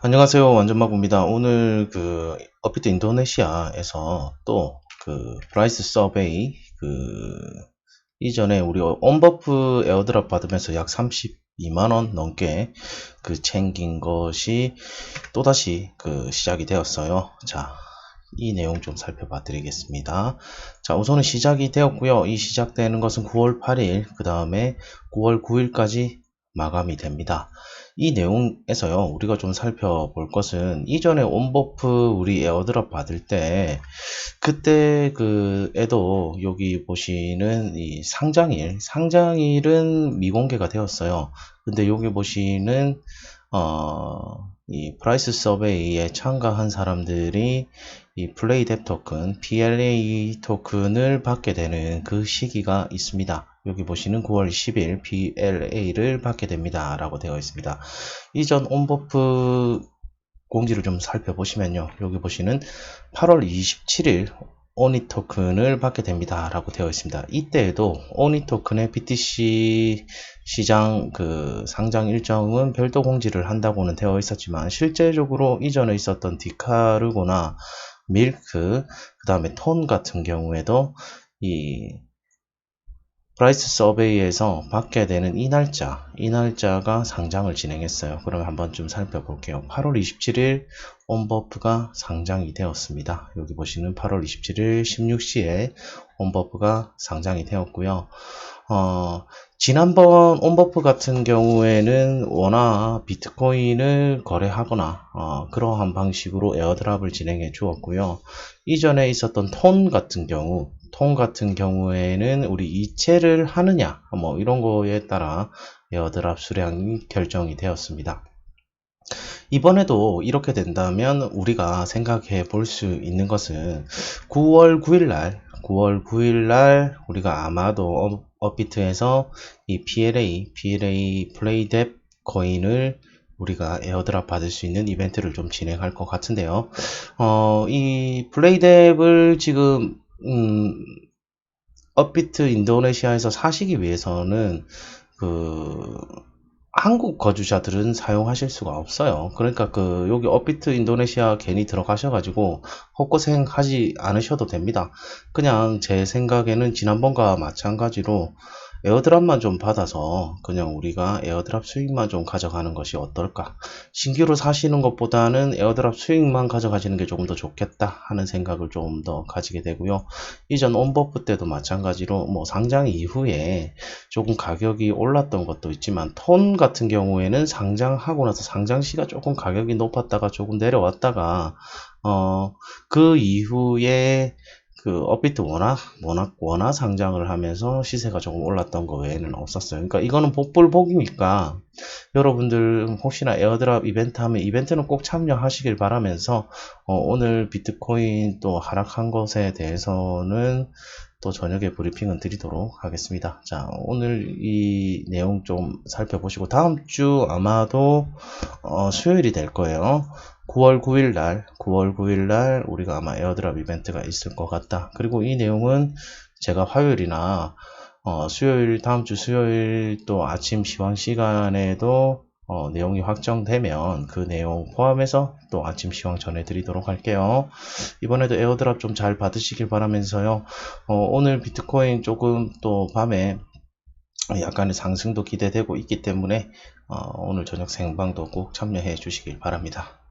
안녕하세요. 완전마구입니다. 오늘 그 업비트 인도네시아에서 또 그 프라이스 서베이 그 이전에 우리 온버프 에어드랍 받으면서 약 32만원 넘게 그 챙긴 것이 또다시 그 시작이 되었어요. 자, 이 내용 좀 살펴봐 드리겠습니다. 자, 우선은 시작이 되었고요. 이 시작되는 것은 9월 8일, 그 다음에 9월 9일까지 마감이 됩니다. 이 내용에서요, 우리가 좀 살펴볼 것은 이전에 온버프 우리 에어드랍 받을 때 그때 그 에도 여기 보시는 이 상장일, 상장일은 미공개가 되었어요. 근데 여기 보시는 어, 이 프라이스 서베이에 참가한 사람들이 이 플레이 뎁 토큰, PLA 토큰을 받게 되는 그 시기가 있습니다. 여기 보시는 9월 10일 PLA를 받게 됩니다. 라고 되어 있습니다. 이전 온버프 공지를 좀 살펴보시면요. 여기 보시는 8월 27일 오니 토큰을 받게 됩니다. 라고 되어 있습니다. 이때에도 오니 토큰의 BTC 시장 그 상장 일정은 별도 공지를 한다고는 되어 있었지만 실제적으로 이전에 있었던 디카르고나 밀크 그 다음에 톤 같은 경우에도 이 프라이스 서베이에서 받게 되는 이 날짜, 이 날짜가 상장을 진행했어요. 그럼 한번 좀 살펴볼게요. 8월 27일 온버프가 상장이 되었습니다. 여기 보시는 8월 27일 16시에 온버프가 상장이 되었고요. 어, 지난번 온버프 같은 경우에는 워낙 비트코인을 거래하거나 어, 그러한 방식으로 에어드랍을 진행해 주었고요. 이전에 있었던 톤 같은 경우 통 같은 경우에는 우리 이체를 하느냐 뭐 이런 거에 따라 에어드랍 수량이 결정이 되었습니다. 이번에도 이렇게 된다면 우리가 생각해 볼 수 있는 것은 9월 9일 날 9월 9일 날 우리가 아마도 업비트에서 이 PLA, PLA 플레이뎁 코인을 우리가 에어드랍 받을 수 있는 이벤트를 좀 진행할 것 같은데요. 어, 이 플레이뎁을 지금 음, 업비트 인도네시아에서 사시기 위해서는 그 한국 거주자들은 사용하실 수가 없어요. 그러니까 그 여기 업비트 인도네시아 괜히 들어가셔가지고 헛고생 하지 않으셔도 됩니다. 그냥 제 생각에는 지난번과 마찬가지로 에어드랍만 좀 받아서 그냥 우리가 에어드랍 수익만 좀 가져가는 것이 어떨까 신규로 사시는 것보다는 에어드랍 수익만 가져가시는 게 조금 더 좋겠다 하는 생각을 조금 더 가지게 되고요 이전 온버프 때도 마찬가지로 뭐 상장 이후에 조금 가격이 올랐던 것도 있지만 톤 같은 경우에는 상장하고 나서 상장 시가 조금 가격이 높았다가 조금 내려왔다가 어 그 이후에 그 업비트 워낙 워낙 워낙 상장을 하면서 시세가 조금 올랐던 거 외에는 없었어요. 그러니까 이거는 복불복이니까 여러분들 혹시나 에어드랍 이벤트 하면 이벤트는 꼭 참여하시길 바라면서 어, 오늘 비트코인 또 하락한 것에 대해서는 또 저녁에 브리핑은 드리도록 하겠습니다. 자, 오늘 이 내용 좀 살펴보시고 다음 주 아마도 어, 수요일이 될 거예요. 9월 9일 날, 9월 9일 날 우리가 아마 에어드랍 이벤트가 있을 것 같다. 그리고 이 내용은 제가 화요일이나 어, 수요일 다음 주 수요일 또 아침 시황 시간에도 어, 내용이 확정되면 그 내용 포함해서 또 아침 시황 전해드리도록 할게요. 이번에도 에어드랍 좀 잘 받으시길 바라면서요. 어, 오늘 비트코인 조금 또 밤에 약간의 상승도 기대되고 있기 때문에 어, 오늘 저녁 생방도 꼭 참여해 주시길 바랍니다.